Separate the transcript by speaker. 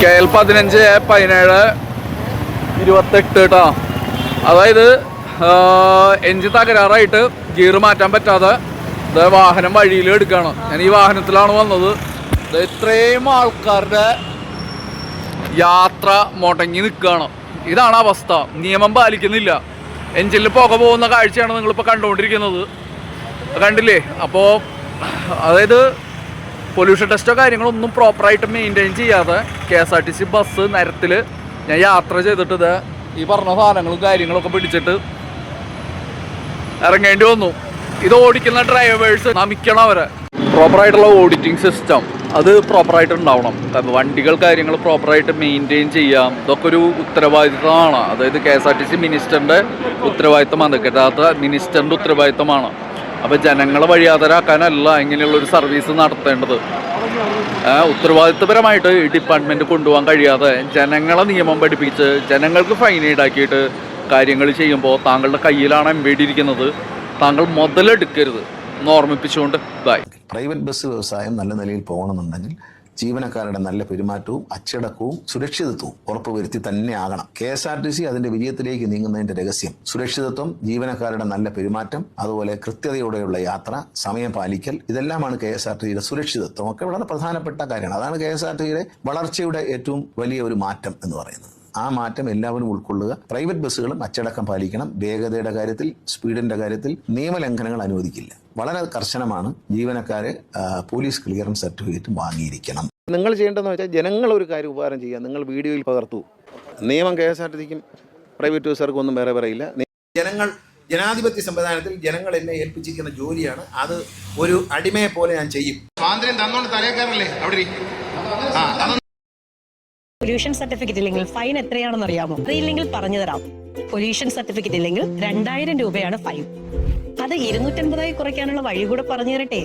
Speaker 1: K L പതിനഞ്ച് A പതിനേഴ് ഇരുപത്തെട്ട് കേട്ടോ അതായത് എഞ്ചിൻ തകരാറായിട്ട് ഗിയർ മാറ്റാൻ പറ്റാതെ ഇത് വാഹനം വഴിയിൽ എടുക്കുകയാണ് ഞാൻ ഈ വാഹനത്തിലാണ് വന്നത്. ഇത് ഇത്രയും ആൾക്കാരുടെ യാത്ര മുടങ്ങി നിൽക്കുകയാണ് ഇതാണ് അവസ്ഥ. നിയമം പാലിക്കുന്നില്ല. എഞ്ചിനിൽ പുക പോകുന്ന കാഴ്ചയാണ് നിങ്ങളിപ്പോൾ കണ്ടുകൊണ്ടിരിക്കുന്നത്. കണ്ടില്ലേ? അപ്പോൾ അതായത് പൊല്യൂഷൻ ടെസ്റ്റോ കാര്യങ്ങളൊന്നും പ്രോപ്പറായിട്ട് മെയിന്റെയിൻ ചെയ്യാതെ K S R T C bus നിരത്തിൽ ഞാൻ യാത്ര ചെയ്തിട്ട് ഈ പറഞ്ഞ സാധനങ്ങളും കാര്യങ്ങളൊക്കെ പിടിച്ചിട്ട് ഇറങ്ങേണ്ടി വന്നു. ഇത് ഓടിക്കുന്ന ഡ്രൈവേഴ്സ് നമിക്കണം അവരെ. പ്രോപ്പറായിട്ടുള്ള ഓഡിറ്റിംഗ് സിസ്റ്റം അത് പ്രോപ്പറായിട്ട് ഉണ്ടാവണം. വണ്ടികൾ കാര്യങ്ങൾ പ്രോപ്പറായിട്ട് മെയിന്റെയിൻ ചെയ്യാം. ഇതൊക്കെ ഒരു ഉത്തരവാദിത്തമാണ്. അതായത് K S R T C മിനിസ്റ്ററിന്റെ ഉത്തരവാദിത്തമാണ്. ഗതാഗത മിനിസ്റ്ററിന്റെ ഉത്തരവാദിത്തമാണ്. അപ്പോൾ ജനങ്ങളെ വഴിയാതരാക്കാനല്ല ഇങ്ങനെയുള്ള ഒരു സർവീസ് നടത്തേണ്ടത്. ഉത്തരവാദിത്തപരമായിട്ട് ഈ ഡിപ്പാർട്ട്മെന്റ് കൊണ്ടുപോകാൻ കഴിയാതെ ജനങ്ങളെ നിയമം പഠിപ്പിച്ച് ജനങ്ങൾക്ക് ഫൈൻ ഈടാക്കിയിട്ട് കാര്യങ്ങൾ ചെയ്യുമ്പോൾ താങ്കളുടെ കയ്യിലാണ് എംബേഡി ഇരിക്കുന്നത്. താങ്കൾ മുതലെടുക്കരുത്. എന്ന് ഓർമ്മിപ്പിച്ചുകൊണ്ട് ബൈ
Speaker 2: പ്രൈവറ്റ് ബസ് വ്യവസായം നല്ല നിലയിൽ പോകണമെന്നുണ്ടെങ്കിൽ ജീവനക്കാരുടെ നല്ല പെരുമാറ്റവും അച്ചടക്കവും സുരക്ഷിതത്വവും ഉറപ്പുവരുത്തി തന്നെ ആകണം. K S R T C അതിന്റെ വിജയത്തിലേക്ക് നീങ്ങുന്നതിന്റെ രഹസ്യം. സുരക്ഷിതത്വം ജീവനക്കാരുടെ നല്ല പെരുമാറ്റം അതുപോലെ കൃത്യതയോടെയുള്ള യാത്ര സമയം പാലിക്കൽ ഇതെല്ലാമാണ് കെ എസ് ആർ ടി സിയുടെ സുരക്ഷിതത്വം. ഒക്കെ വളരെ പ്രധാനപ്പെട്ട കാര്യമാണ്. അതാണ് കെ എസ് ആർ ടി സിയുടെ വളർച്ചയുടെ ഏറ്റവും വലിയ ഒരു മാറ്റം എന്ന് പറയുന്നത്. ആ മാറ്റം എല്ലാവരും ഉൾക്കൊള്ളുക. പ്രൈവറ്റ് ബസ്സുകളും അച്ചടക്കം പാലിക്കണം. വേഗതയുടെ കാര്യത്തിൽ സ്പീഡിന്റെ കാര്യത്തിൽ നിയമലംഘനങ്ങൾ അനുവദിക്കില്ല. വളരെ കർശനമാണ്. ജീവനക്കാരെ പോലീസ് ക്ലിയറൻസ് സർട്ടിഫിക്കറ്റ് വാങ്ങിയിരിക്കണം.
Speaker 3: നിങ്ങൾ ചെയ്യേണ്ടതെന്ന് വെച്ചാൽ ജനങ്ങൾ ഒരു കാര്യം ഉപകാരം ചെയ്യുക. നിങ്ങൾ വീഡിയോയിൽ പകർത്തു. നിയമം കെ എസ് ആർ ടി സിക്കും പ്രൈവറ്റ് ബസ്സുകാർക്കും ഒന്നും വേറെ പറയില്ല.
Speaker 4: ജനങ്ങൾ ജനാധിപത്യ സംവിധാനത്തിൽ ജനങ്ങൾ എന്നെ ഏൽപ്പിച്ചിരിക്കുന്ന ജോലിയാണ്. അത് ഒരു അടിമയെ പോലെ ഞാൻ ചെയ്യും.
Speaker 5: സ്വാതന്ത്ര്യം തന്നോണ്ട് തലേക്കാരല്ലേ അവിടെ
Speaker 6: പൊല്യൂഷൻ സർട്ടിഫിക്കറ്റ് ഇല്ലെങ്കിൽ ഫൈൻ എത്രയാണെന്ന് അറിയാമോ അറിയില്ലെങ്കിൽ പറഞ്ഞു തരാം പൊല്യൂഷൻ സർട്ടിഫിക്കറ്റ് ഇല്ലെങ്കിൽ രണ്ടായിരം രൂപയാണ് ഫൈൻ അത് ഇരുന്നൂറ്റൻപതായി കുറയ്ക്കാനുള്ള വഴി കൂടെ പറഞ്ഞു തരട്ടെ